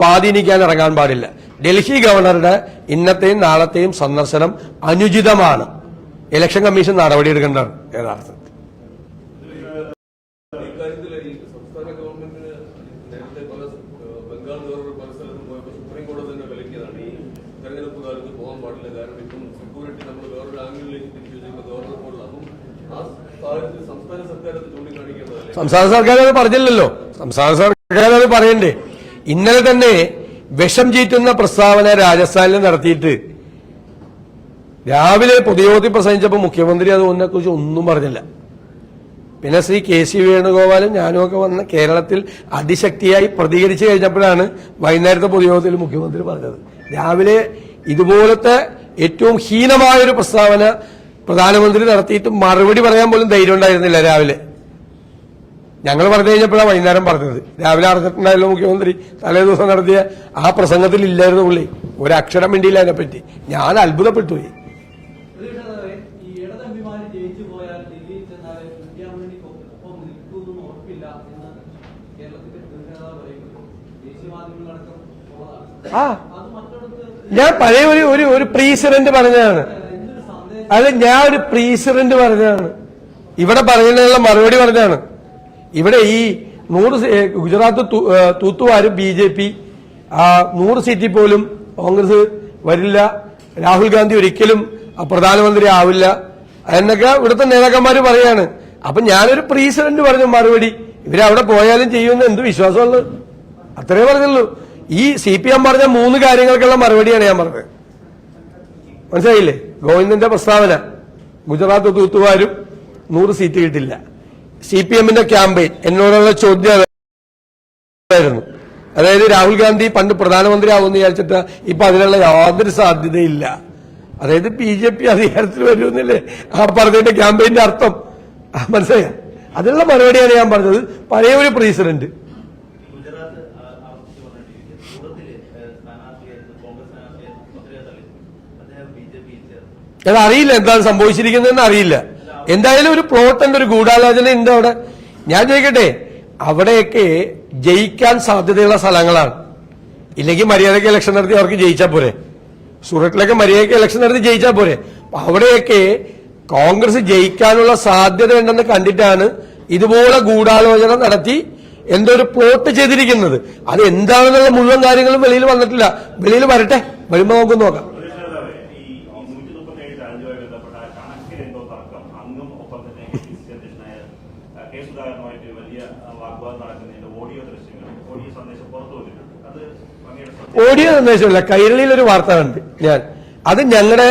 സ്വാധീനിക്കാൻ ഇറങ്ങാൻ പാടില്ല. ഡൽഹി ഗവർണറുടെ ഇന്നത്തെയും നാളത്തെയും സന്ദർശനം അനുചിതമാണ്. Election commission നടപടിയെടുക്കേണ്ടതാണ്. യഥാർത്ഥത്തിൽ. സംസ്ഥാന സർക്കാർ അത് പറഞ്ഞില്ലല്ലോ. സംസ്ഥാന സർക്കാർ അത് പറയണ്ടേ? ഇന്നലെ തന്നെ വിഷം ചീറ്റുന്ന പ്രസ്താവന രാജസ്ഥാനിൽ നടത്തിയിട്ട് രാവിലെ പൊതുയോഗത്തിൽ പ്രസംഗിച്ചപ്പോൾ മുഖ്യമന്ത്രി അത് കുറിച്ച് ഒന്നും പറഞ്ഞില്ല. പിന്നെ ശ്രീ കെ സി വേണുഗോപാലും ഞാനും ഒക്കെ വന്ന് കേരളത്തിൽ അതിശക്തിയായി പ്രതികരിച്ചു കഴിഞ്ഞപ്പോഴാണ് വൈകുന്നേരത്തെ പൊതുയോഗത്തിൽ മുഖ്യമന്ത്രി പറഞ്ഞത്. രാവിലെ ഇതുപോലത്തെ ഏറ്റവും ഹീനമായൊരു പ്രസ്താവന പ്രധാനമന്ത്രി നടത്തിയിട്ട് മറുപടി പറയാൻ പോലും ധൈര്യം ഉണ്ടായിരുന്നില്ല രാവിലെ. ഞങ്ങൾ പറഞ്ഞു കഴിഞ്ഞപ്പോഴാണ് വൈകുന്നേരം പറഞ്ഞത്. രാവിലെ അറിഞ്ഞിട്ടുണ്ടായല്ലോ മുഖ്യമന്ത്രി. തലേ ദിവസം നടത്തിയ ആ പ്രസംഗത്തിൽ ഇല്ലായിരുന്നു പുള്ളി. ഒരക്ഷരം വേണ്ടിയില്ല അതിനെപ്പറ്റി ഞാൻ അത്ഭുതപ്പെട്ടു ആ ഞാൻ പഴയ ഒരു ഒരു ഒരു പ്രീസിഡന്റ് പറഞ്ഞതാണ്. അത് ഞാൻ ഒരു പ്രീസിഡന്റ് പറഞ്ഞതാണ്. ഇവിടെ പറയുന്നതിനുള്ള മറുപടി പറഞ്ഞതാണ്. ഇവിടെ ഈ നൂറ് ഗുജറാത്ത് തൂത്തുവാരും ബി ജെ പി നൂറ് സീറ്റിൽ പോലും കോൺഗ്രസ് വരില്ല. രാഹുൽ ഗാന്ധി ഒരിക്കലും പ്രധാനമന്ത്രി ആവില്ല. എന്നൊക്കെ ഇവിടുത്തെ നേതാക്കന്മാർ പറയാണ്. അപ്പൊ ഞാനൊരു പ്രീസിഡന്റ് പറഞ്ഞു മറുപടി. ഇവരവിടെ പോയാലും ചെയ്യുമെന്ന് എന്ത് വിശ്വാസമുള്ളത് അത്രേ പറഞ്ഞുള്ളൂ. ഈ സി പി എം പറഞ്ഞ മൂന്ന് കാര്യങ്ങൾക്കുള്ള മറുപടിയാണ് ഞാൻ പറഞ്ഞത്. മനസ്സിലായില്ലേ? ഗോവിന്ദന്റെ പ്രസ്താവന. ഗുജറാത്ത് തൂത്തുവാരും നൂറ് സീറ്റ് കിട്ടില്ല. സി പി എമ്മിന്റെ ക്യാമ്പയിൻ. എന്നോടുള്ള ചോദ്യം അതായിരുന്നു അതായത് രാഹുൽ ഗാന്ധി പണ്ട് പ്രധാനമന്ത്രി ആവുമെന്ന് വിചാരിച്ചിട്ട് ഇപ്പൊ അതിനുള്ള യാതൊരു സാധ്യതയില്ല. അതായത് ബി ജെ പി അധികാരത്തിൽ വരുമെന്നില്ലേ? ആ പറഞ്ഞതിന്റെ ക്യാമ്പയിന്റെ അർത്ഥം. മനസ്സിലായ? അതിനുള്ള മറുപടിയാണ് ഞാൻ പറഞ്ഞത്. പഴയ ഒരു പ്രസിഡന്റ്. ഗുജറാത്ത് ആ- ആവർത്തിച്ച് പറഞ്ഞിട്ടിരിക്കുന്നത് സൂറത്തിൽ ഏഹ്, സ്ഥാനാർത്ഥിയായിരുന്നു കോൺഗ്രസ് സ്ഥാനാർത്ഥിയായിരുന്നു പത്രിക തള്ളിച്ചു അദ്ദേഹം ബി ജെ അത് അറിയില്ല എന്താണ് സംഭവിച്ചിരിക്കുന്നതെന്ന് അറിയില്ല. എന്തായാലും ഒരു പ്ലോട്ട് പ്ലോട്ടുണ്ട് ഒരു ഗൂഢാലോചന ഉണ്ട് അവിടെ. ഞാൻ ചോദിക്കട്ടെ അവിടെയൊക്കെ ജയിക്കാൻ സാധ്യതയുള്ള സ്ഥലങ്ങളാണ്. ഇല്ലെങ്കിൽ മര്യാദയ്ക്ക് ഇലക്ഷൻ നടത്തി അവർക്ക് ജയിച്ചാൽ പോരെ. സൂറത്തിലൊക്കെ മര്യാദയ്ക്ക് ഇലക്ഷൻ നടത്തി ജയിച്ചാൽ പോരെ. അവിടെയൊക്കെ കോൺഗ്രസ് ജയിക്കാനുള്ള സാധ്യത ഉണ്ടെന്ന് കണ്ടിട്ടാണ് ഇതുപോലെ ഗൂഢാലോചന നടത്തി എന്തോ ഒരു പ്ലോട്ട് ചെയ്തിരിക്കുന്നത്. അത് എന്താണെന്നുള്ള മുഴുവൻ കാര്യങ്ങളും വെളിയിൽ വന്നിട്ടില്ല. വെളിയിൽ വരട്ടെ. വരുമ്പോ നമുക്ക് നോക്കാം പ്രതിഷേധാവേ, ഈ നൂറ്റി മുപ്പത്തേഴ് ചാനലുമായി ബന്ധപ്പെട്ട കണക്കിൽ എന്തോ തർക്കം അങ്ങും ഒപ്പം തന്നെ കെ പി സി സി അധ്യക്ഷനായ സുധാകരനുമായിട്ട് വലിയ വാഗ്വാദം നടക്കുന്നതിന്റെ ഓഡിയോ ദൃശ്യങ്ങൾ ഓഡിയോ സന്ദേശം പുറത്തു വന്നിട്ടുണ്ട്. ഓഡിയോ സന്ദേശമില്ല കൈരളിയിൽ ഒരു വാർത്ത കണ്ട് ഞാൻ. അത് ഞങ്ങളുടെ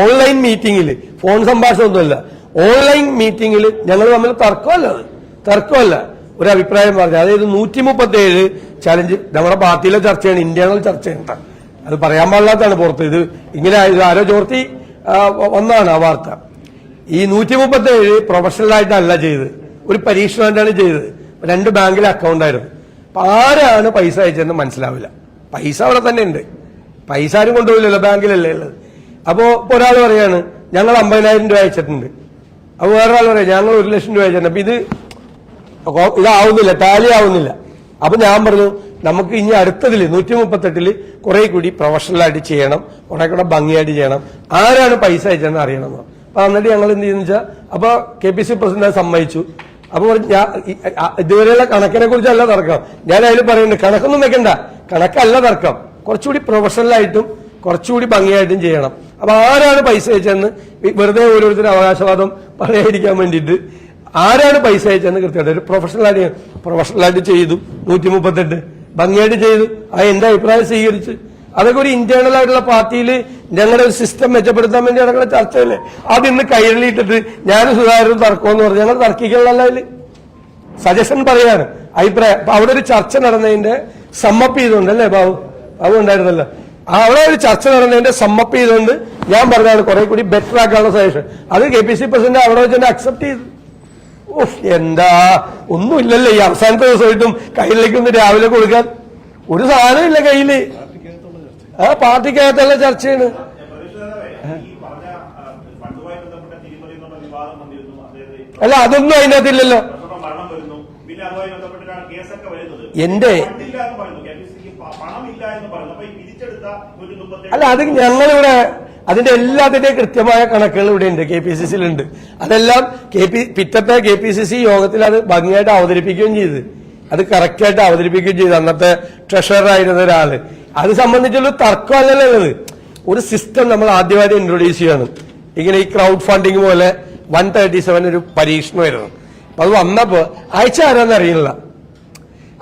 ഓൺലൈൻ മീറ്റിംഗിൽ ഫോൺ സംഭാഷണമൊന്നുമല്ല ഓൺലൈൻ മീറ്റിംഗിൽ ഞങ്ങൾ തമ്മിൽ തർക്കമല്ല അത്. തർക്കമല്ല. ഒരു അഭിപ്രായം പറഞ്ഞു അതായത് നൂറ്റി മുപ്പത്തി ഏഴ് ചലഞ്ച് നമ്മുടെ പാർട്ടിയിലെ ചർച്ചയാണ് ഇന്റേണൽ ചർച്ചയാണ്. അത് പറയാൻ പാടില്ലാത്തതാണ് പുറത്ത്. ഇത് ഇങ്ങനെ ആരോ ചോർത്തി വന്നാണ് ആ വാർത്ത. ഈ നൂറ്റി മുപ്പത്തി ഏഴ് പ്രൊഫഷണൽ ആയിട്ടല്ല ഒരു പരീക്ഷണമായിട്ടാണ് ചെയ്തത്. രണ്ട് ബാങ്കിലെ അക്കൗണ്ടായിരുന്നു അപ്പൊ ആരാണ് പൈസ അയച്ചതെന്ന് മനസ്സിലാവില്ല. പൈസ അവിടെ തന്നെ ഉണ്ട്. പൈസ ആരും കൊണ്ടുപോയില്ലല്ലോ ബാങ്കിലല്ലേ ഉള്ളത്. അപ്പോ ഒരാൾ പറയാണ് ഞങ്ങൾ അമ്പതിനായിരം രൂപ അയച്ചിട്ടുണ്ട്. അപ്പൊ വേറൊരാൾ പറയാം ഞങ്ങൾ ഒരു ലക്ഷം രൂപ അയച്ചിട്ടുണ്ട്. അപ്പൊ ഇത് ഇതാവുന്നില്ല ടാലി ആവുന്നില്ല. അപ്പൊ ഞാൻ പറഞ്ഞു നമുക്ക് ഇനി അടുത്തതിൽ നൂറ്റി മുപ്പത്തെട്ടിൽ കുറെ കൂടി പ്രൊഫഷണലായിട്ട് ചെയ്യണം. കുറെ കൂടെ ഭംഗിയായിട്ട് ചെയ്യണം. ആരാണ് പൈസ അയച്ചതെന്ന് അറിയണം എന്ന്. അപ്പൊ എന്നിട്ട് ഞങ്ങൾ എന്ത് ചെയ്യുന്ന വെച്ചാൽ അപ്പൊ കെ പി സി പ്രസിഡന്റ് സമ്മതിച്ചു. അപ്പൊ ഞാൻ ഇതുവരെയുള്ള കണക്കിനെ കുറിച്ചല്ല തർക്കം. ഞാൻ അതിൽ പറയുന്നുണ്ട് കണക്കൊന്നും വെക്കണ്ട. കണക്കല്ല തർക്കം. കുറച്ചുകൂടി പ്രൊഫഷണലായിട്ടും കുറച്ചുകൂടി ഭംഗിയായിട്ടും ചെയ്യണം. അപ്പൊ ആരാണ് പൈസ അയച്ചതെന്ന് വെറുതെ ഓരോരുത്തരും അവകാശവാദം പറയാതിരിക്കാൻ വേണ്ടിയിട്ട് ആരാണ് പൈസ അയച്ചതെന്ന് കൃത്യമായിട്ട് ഒരു പ്രൊഫഷണലായിട്ട് പ്രൊഫഷണലായിട്ട് ചെയ്തു. നൂറ്റി മുപ്പത്തെട്ട് ഭംഗിയായിട്ട് ചെയ്തു. ആ എന്റെ അഭിപ്രായം സ്വീകരിച്ച് അതൊക്കെ ഒരു ഇന്റേണൽ ആയിട്ടുള്ള പാർട്ടിയിൽ ഞങ്ങളുടെ ഒരു സിസ്റ്റം മെച്ചപ്പെടുത്താൻ വേണ്ടി നടക്കുന്ന ചർച്ചയല്ലേ അത് ഇന്ന് കൈരളിയിട്ടിട്ട് ഞാനും സുധാകരനും തർക്കമെന്ന് പറഞ്ഞു ഞങ്ങൾ തർക്കിക്കണല്ലോ അതിൽ സജഷൻ പറയാണ് അഭിപ്രായം. അവിടെ ഒരു ചർച്ച നടന്നതിന്റെ സമ്മപ്പ് ചെയ്തുകൊണ്ട് അല്ലേ ബാബു? ബാബു ഉണ്ടായിരുന്നല്ലോ. അവിടെ ഒരു ചർച്ച നടന്നതിന്റെ സമ്മപ്പ് ചെയ്തുകൊണ്ട് ഞാൻ പറഞ്ഞാണ് കുറെ കൂടി ബെറ്റർ ആക്കാനുള്ള സജഷൻ അത് കെ പി സി പ്രസിഡന്റ് അവിടെ വെച്ച് അക്സെപ്റ്റ് ചെയ്തു. ഓഹ് എന്താ? ഒന്നുമില്ലല്ലോ. ഈ അവസാനത്തെ ദിവസമായിട്ടും കയ്യിലേക്ക് ഒന്ന് രാവിലെ കൊടുക്കാൻ. ഒരു സാധനം ഇല്ല കയ്യിൽ. ആ പാർട്ടിക്കകത്തുള്ള ചർച്ചയാണ്. അല്ല അതൊന്നും അതിനകത്തില്ലല്ലോ. എന്റെ- അല്ല അത് ഞങ്ങളിവിടെ അതിന്റെ എല്ലാത്തിന്റെ കൃത്യമായ കണക്കുകൾ ഇവിടെ ഉണ്ട് കെ പി സി സിയിലുണ്ട്. അതെല്ലാം കെ പി പിറ്റത്തെ കെ പി സി സി യോഗത്തിൽ അത് ഭംഗിയായിട്ട് അവതരിപ്പിക്കുകയും ചെയ്ത്. അത് കറക്റ്റായിട്ട് അവതരിപ്പിക്കുകയും ചെയ്തു. അന്നത്തെ ട്രഷറർ ആയിരുന്ന ഒരാൾ. അത് സംബന്ധിച്ചുള്ള തർക്കമല്ലല്ലോ ഉള്ളത്. ഒരു സിസ്റ്റം നമ്മൾ ആദ്യമായിട്ട് ഇൻട്രൊഡ്യൂസ് ചെയ്യാണ്. ഇങ്ങനെ ഈ ക്രൗഡ് ഫണ്ടിങ് പോലെ വൺ തേർട്ടി സെവൻ ഒരു പരീക്ഷണമായിരുന്നു അപ്പൊ അത് വന്നപ്പോ അയച്ച ആരാന്ന് അറിയില്ല.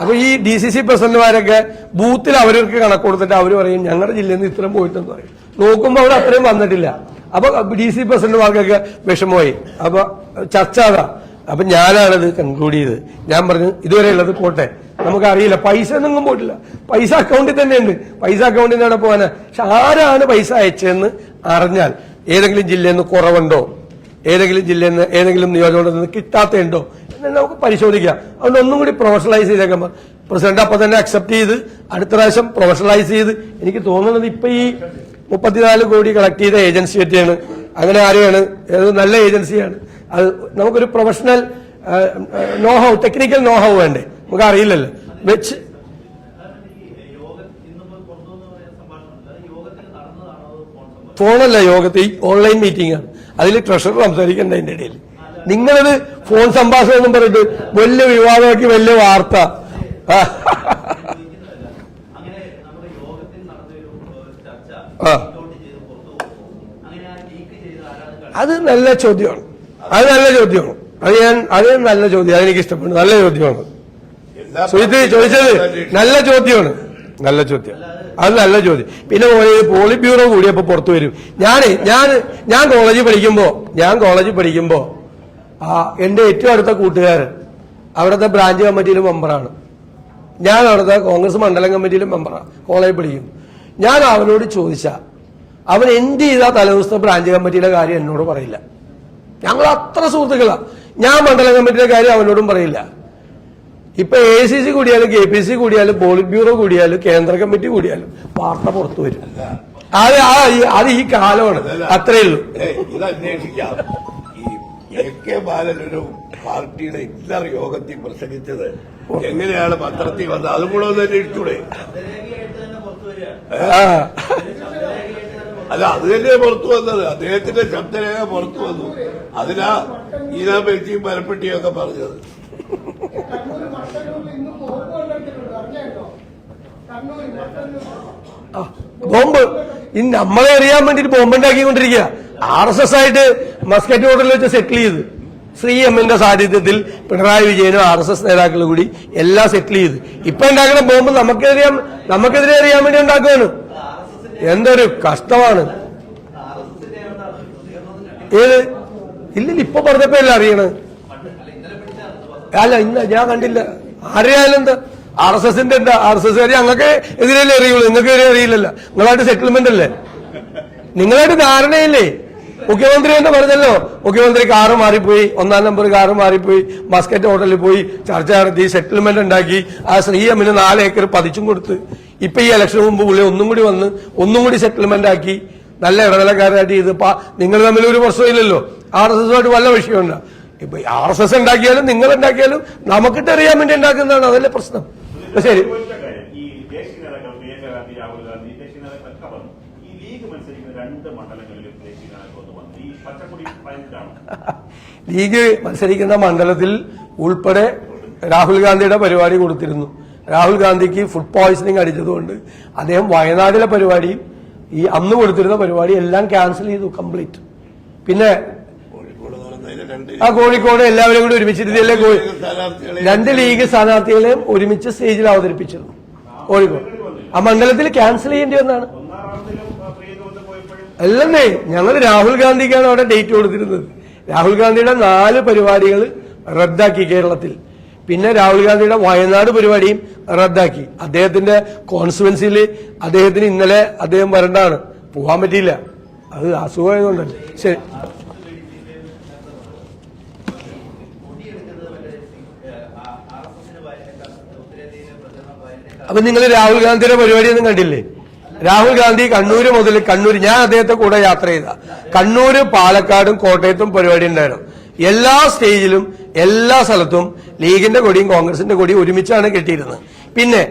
അപ്പൊ ഈ ഡി സി സി പ്രസിഡന്റുമാരൊക്കെ ബൂത്തിൽ അവർക്ക് കണക്ക് കൊടുത്തിട്ട് അവർ പറയും ഞങ്ങളുടെ ജില്ലയിൽ നിന്ന് ഇത്രയും പോയിട്ടെന്ന് പറയും. നോക്കുമ്പോൾ അവിടെ അത്രയും വന്നിട്ടില്ല. അപ്പൊ ഡി സി പ്രസിഡന്റുമാർക്കൊക്കെ വിഷമമായി. അപ്പൊ ചർച്ച അതാ. അപ്പൊ ഞാനാണത് കൺക്ലൂഡ് ചെയ്തത്. ഞാൻ പറഞ്ഞു ഇതുവരെ ഉള്ളത് പോട്ടെ. നമുക്കറിയില്ല. പൈസ ഒന്നും പോയിട്ടില്ല. പൈസ അക്കൗണ്ടിൽ തന്നെ ഉണ്ട് പൈസ അക്കൗണ്ടിൽ നിന്ന് പോകാനാ. പക്ഷെ ആരാണ് പൈസ അയച്ചതെന്ന് അറിഞ്ഞാൽ ഏതെങ്കിലും ജില്ലയിൽ നിന്ന് കുറവുണ്ടോ? ഏതെങ്കിലും ജില്ലയിൽ നിന്ന് ഏതെങ്കിലും നിയോജകമണ്ഡലത്തിൽ നിന്ന് കിട്ടാത്തയുണ്ടോ എന്ന് നമുക്ക് പരിശോധിക്കാം. അതുകൊണ്ട് ഒന്നും കൂടി പ്രൊഫഷണലൈസ് ചെയ്തേക്കുമ്പോൾ പ്രസിഡന്റ് അപ്പൊ തന്നെ അക്സെപ്റ്റ് ചെയ്ത് അടുത്ത പ്രാവശ്യം പ്രൊഫഷണലൈസ് ചെയ്ത്. എനിക്ക് തോന്നുന്നത് ഇപ്പൊ ഈ മുപ്പത്തിനാല് കോടി കളക്ട് ചെയ്ത ഏജൻസി പറ്റിയാണ്. അങ്ങനെ ആരെയാണ്? ഏത് നല്ല ഏജൻസിയാണ് അത് നമുക്കൊരു professional know how technical know how വേണ്ടേ? നമുക്ക് അറിയില്ലല്ലോ വെച്ച് ഫോണല്ല യോഗത്തിൽ ഓൺലൈൻ മീറ്റിംഗ് ആണ്. അതിൽ ട്രഷറർ സംസാരിക്കേണ്ട അതിന്റെ ഇടയിൽ. നിങ്ങളത് ഫോൺ സംഭാഷണം എന്നും പറഞ്ഞിട്ട് വലിയ വിവാദമാക്കി വലിയ വാർത്ത. അത് നല്ല ചോദ്യമാണ്. അത് നല്ല ചോദ്യമാണ്. അത് ഞാൻ അത് നല്ല ചോദ്യം. അതെനിക്ക് ഇഷ്ടപ്പെടുന്നു. നല്ല ചോദ്യമാണ്. സുജിത്ത് ചോദിച്ചത് നല്ല ചോദ്യമാണ്. നല്ല ചോദ്യം. അത് നല്ല ചോദ്യം. പിന്നെ പോളി ബ്യൂറോ കൂടിയപ്പോ പുറത്തു വരും. ഞാൻ ഞാൻ ഞാൻ കോളേജിൽ പഠിക്കുമ്പോ ഞാൻ കോളേജിൽ പഠിക്കുമ്പോ ആ എന്റെ ഏറ്റവും അടുത്ത കൂട്ടുകാരൻ അവിടുത്തെ ബ്രാഞ്ച് കമ്മിറ്റിയിലെ മെമ്പറാണ് ഞാൻ അവിടുത്തെ കോൺഗ്രസ് മണ്ഡലം കമ്മിറ്റിയിലെ മെമ്പറാണ് കോളേജിൽ പഠിക്കും ഞാൻ അവനോട് ചോദിച്ച അവൻ എന്ത് ചെയ്താ തലേദിവസത്തെ ബ്രാഞ്ച് കമ്മിറ്റിയുടെ കാര്യം എന്നോട് പറയില്ല. ഞങ്ങൾ അത്ര സുഹൃത്തുക്കളാണ് ഞാൻ മണ്ഡലം കമ്മിറ്റിയുടെ കാര്യം അവനോടും പറയില്ല. ഇപ്പൊ എ സി സി കൂടിയാലും കെ പി സി കൂടിയാലും പോളിറ്റ് ബ്യൂറോ കൂടിയാലും കേന്ദ്ര കമ്മിറ്റി കൂടിയാലും വാർത്ത പുറത്തു വരും. അത് ആ അത് ഈ കാലമാണ്. അത്രേ ഉള്ളൂ. ഇത് അന്വേഷിക്കാം ഈ എ കെ ബാലൻ ഒരു പാർട്ടിയുടെ ഇന്നർ യോഗത്തിൽ പ്രസംഗിച്ചത് എങ്ങനെയാണ് പത്രത്തിൽ വന്നത്? അതും കൂടെ ഒന്ന് അന്വേഷിച്ചൂടെ ശബ്ദരേഖയായിട്ട് തന്നെ പുറത്തു വരികയാണ് ആ ശബ്ദരേഖയായിട്ട് തന്നെ അല്ല അത് തന്നെ പുറത്തു വന്നത്. അദ്ദേഹത്തിന്റെ ശബ്ദരേഖ പുറത്തു വന്നു. അതിനാ ഈനാ മരപ്പെട്ടിയും ഒക്കെ പറഞ്ഞത്. മട്ടന്നൂർ ഇന്ന് ബോംബ്. ഇനി നമ്മളെ അറിയാൻ വേണ്ടിട്ട് ബോംബ് ഉണ്ടാക്കിക്കൊണ്ടിരിക്കുക ആർ എസ് എസ് ആയിട്ട് മസ്കറ്റ് ഹോട്ടലിൽ വെച്ച് സെറ്റിൽ ചെയ്ത്. ശ്രീ എമ്മിന്റെ സാന്നിധ്യത്തിൽ പിണറായി വിജയനും ആർ എസ് എസ് നേതാക്കളും കൂടി എല്ലാം സെറ്റിൽ ചെയ്ത്. ഇപ്പൊ ഉണ്ടാക്കുന്ന ബോംബ് നമുക്കെതിരെ നമുക്കെതിരെ അറിയാൻ വേണ്ടി ഉണ്ടാക്കുകയാണ് എന്തൊരു കഷ്ടമാണ്. ഏത്? ഇല്ലില്ല ഇപ്പൊ പറഞ്ഞപ്പോ എല്ലാം അറിയണത് അല്ല അല്ല ഇന്ന് ഞാൻ കണ്ടില്ല. അറിയാലും എന്താ? ആർ എസ് എസിന്റെ എന്താ? ആർ എസ് എസ് കാര്യം ഞങ്ങൾക്ക് എതിരല്ലേ അറിയുള്ളൂ. നിങ്ങൾക്ക് എതിരെ അറിയില്ലല്ലോ. നിങ്ങളായിട്ട് സെറ്റിൽമെന്റ് അല്ലേ? നിങ്ങളായിട്ട് ധാരണയില്ലേ? മുഖ്യമന്ത്രി എന്ന് പറഞ്ഞല്ലോ. മുഖ്യമന്ത്രി കാറ് മാറിപ്പോയി ഒന്നാം നമ്പർ കാറ് മാറിപ്പോയി മസ്കറ്റ് ഹോട്ടലിൽ പോയി ചർച്ച നടത്തി സെറ്റിൽമെന്റ് ഉണ്ടാക്കി ആ ശ്രീ എമ്മിന് നാല് ഏക്കർ പതിച്ചും കൊടുത്ത്. ഇപ്പൊ ഈ ഇലക്ഷന് മുമ്പ് പുള്ളി ഒന്നും കൂടി വന്ന് ഒന്നും കൂടി സെറ്റിൽമെന്റ് ആക്കി നല്ല ഇടനിലക്കാരായിട്ട് ചെയ്ത് നിങ്ങൾ തമ്മിൽ ഒരു പ്രശ്നമില്ലല്ലോ. ആർ എസ് എസുമായിട്ട് വല്ല വിഷയമുണ്ട്? ഇപ്പൊ ആർ എസ് എസ് ഉണ്ടാക്കിയാലും നിങ്ങൾ ഉണ്ടാക്കിയാലും നമുക്കിട്ട് അറിയാൻ വേണ്ടി ഉണ്ടാക്കുന്നതാണ് അതല്ലേ പ്രശ്നം. ശരി. ഈ ലീഗ് മത്സരിക്കുന്ന രണ്ട് മണ്ഡലങ്ങളിലും ഈ പച്ചക്കൊടി ലീഗ് മത്സരിക്കുന്ന മണ്ഡലത്തിൽ ഉൾപ്പെടെ രാഹുൽ ഗാന്ധിയുടെ പരിപാടി കൊടുത്തിരുന്നു. രാഹുൽ ഗാന്ധിക്ക് ഫുഡ് പോയിസണിങ് അടിച്ചതുകൊണ്ട് അദ്ദേഹം വയനാടിലെ പരിപാടിയും ഈ അന്ന് കൊടുത്തിരുന്ന പരിപാടി എല്ലാം ക്യാൻസൽ ചെയ്തു കംപ്ലീറ്റ് പിന്നെ കോഴിക്കോട് നടന്നതിന് രണ്ട് ആ കോഴിക്കോട് എല്ലാവരും കൂടി ഒരുമിച്ചിരുത്തിയല്ലേ കോഴി രണ്ട് ലീഗ് സ്ഥാനാർത്ഥികളെയും ഒരുമിച്ച് സ്റ്റേജിൽ അവതരിപ്പിച്ചിരുന്നു. കോഴിക്കോട്. ആ മണ്ഡലത്തിൽ ക്യാൻസൽ ചെയ്യേണ്ടി വന്നാണ് ഒന്നാം റൗണ്ടിലും ആ, പ്രിയങ്ക വന്ന് പോയപ്പോഴും അല്ലെന്നേ ഞങ്ങൾ രാഹുൽ ഗാന്ധിക്കാണ് അവിടെ ഡേറ്റ് കൊടുത്തിരുന്നത്. രാഹുൽ ഗാന്ധിയുടെ നാല് പരിപാടികൾ റദ്ദാക്കി കേരളത്തിൽ. പിന്നെ രാഹുൽ ഗാന്ധിയുടെ വയനാട് പരിപാടിയും റദ്ദാക്കി. അദ്ദേഹത്തിന്റെ കോൺസ്റ്റുവൻസിയിൽ അദ്ദേഹത്തിന് ഇന്നലെ അദ്ദേഹം വരണ്ടാണ്. പോകാൻ പറ്റിയില്ല. അത് അസുഖമായതുകൊണ്ടല്ലേ. ശരി. അപ്പൊ നിങ്ങൾ രാഹുൽ ഗാന്ധിയുടെ പരിപാടിയൊന്നും കണ്ടില്ലേ? രാഹുൽ ഗാന്ധി കണ്ണൂര് മുതൽ കണ്ണൂർ ഞാൻ അദ്ദേഹത്തെ കൂടെ യാത്ര ചെയ്ത. കണ്ണൂര് പാലക്കാടും കോട്ടയത്തും പരിപാടി ഉണ്ടായിരുന്നു. എല്ലാ സ്റ്റേജിലും എല്ലാ സ്ഥലത്തും ലീഗിന്റെ കൊടിയും കോൺഗ്രസിന്റെ കൊടിയും ഒരുമിച്ചാണ് കെട്ടിയിരുന്നത്. പിന്നെ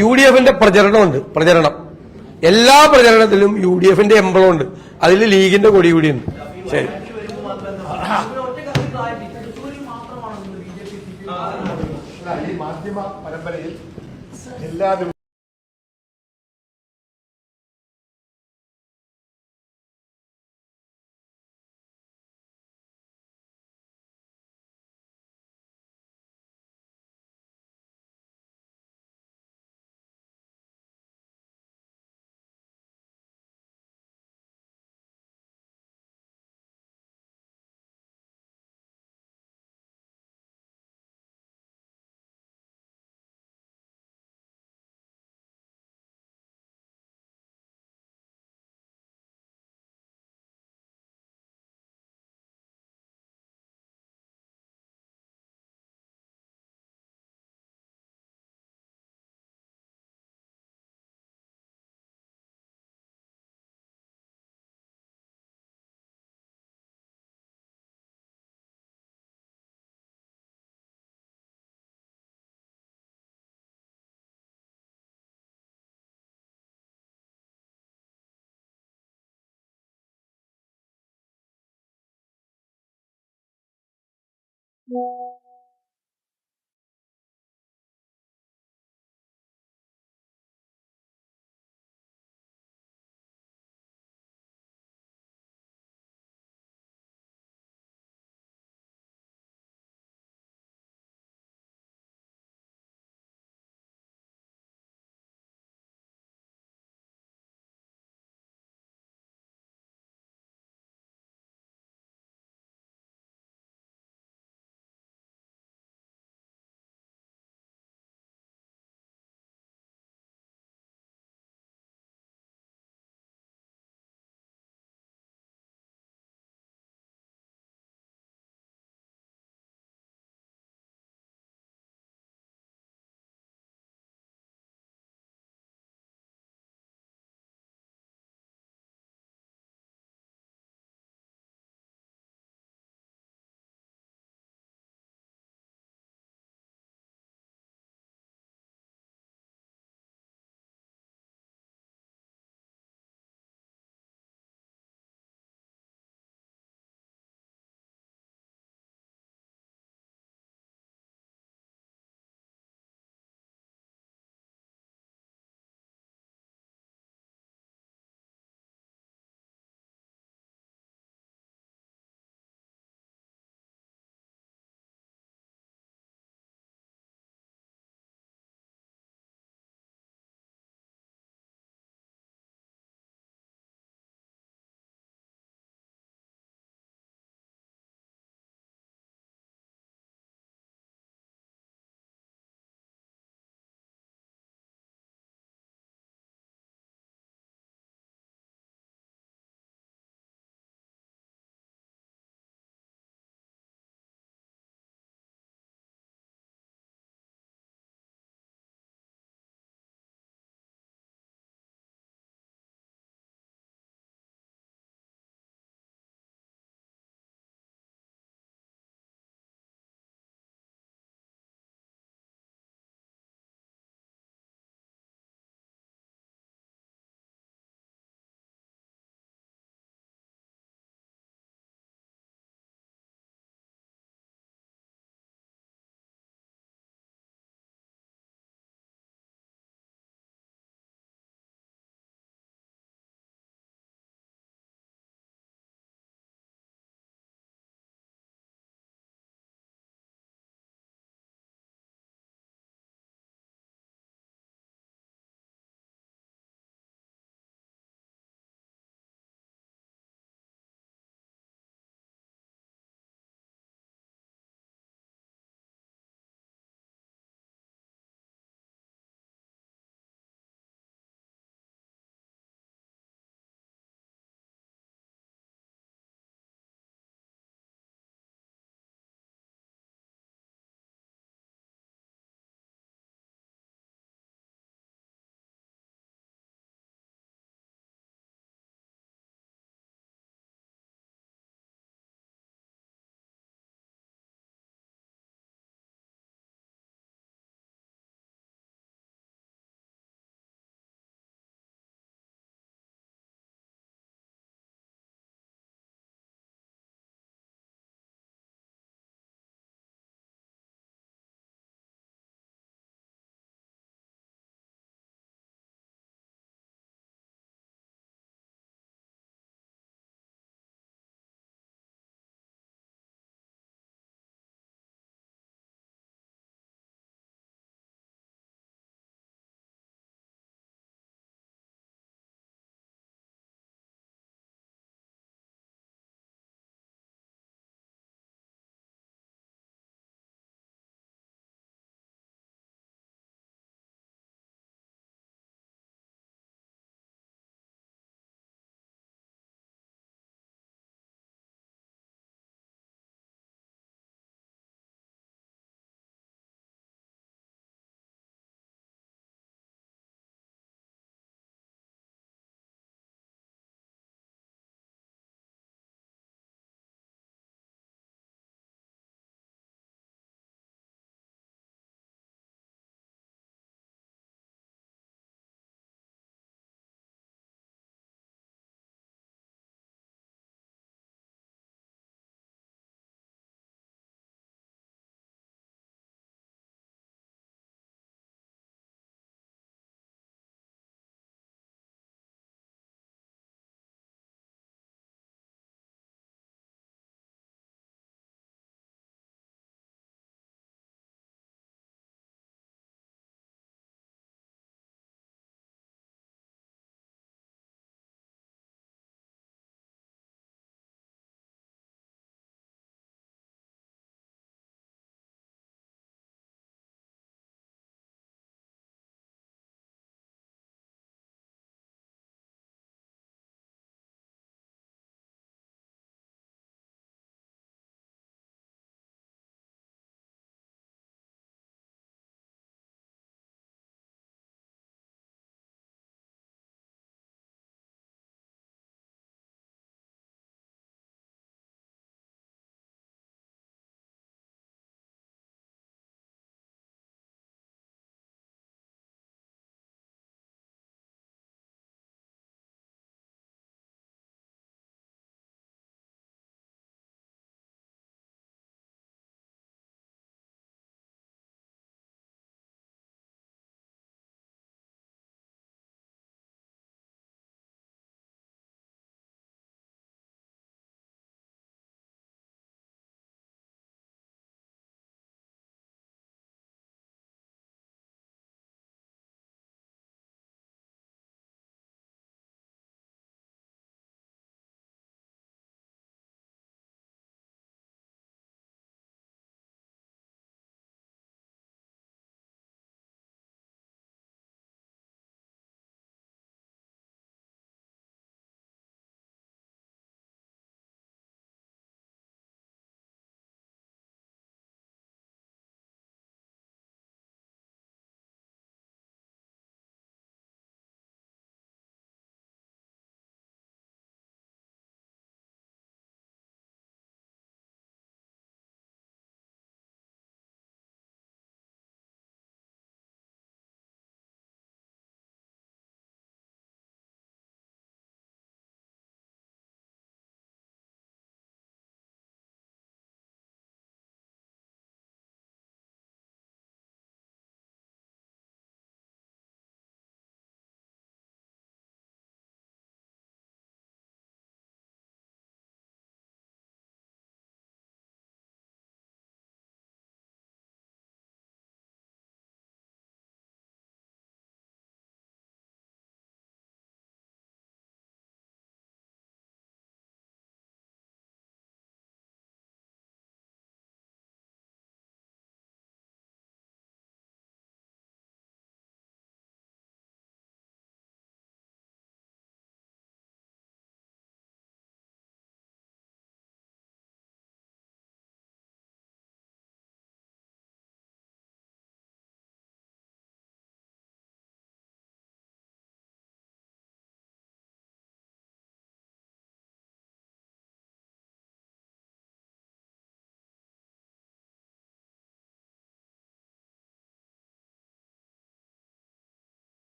യു ഡി എഫിന്റെ പ്രചരണമുണ്ട് പ്രചരണം. എല്ലാ പ്രചരണത്തിലും യു ഡി എഫിന്റെ എംബ്ലം ഉണ്ട് അതിൽ ലീഗിന്റെ കൊടി കൂടിയുണ്ട് ശരി മാധ്യമ പരമ്പരയിൽ ഒറ്റ Yeah.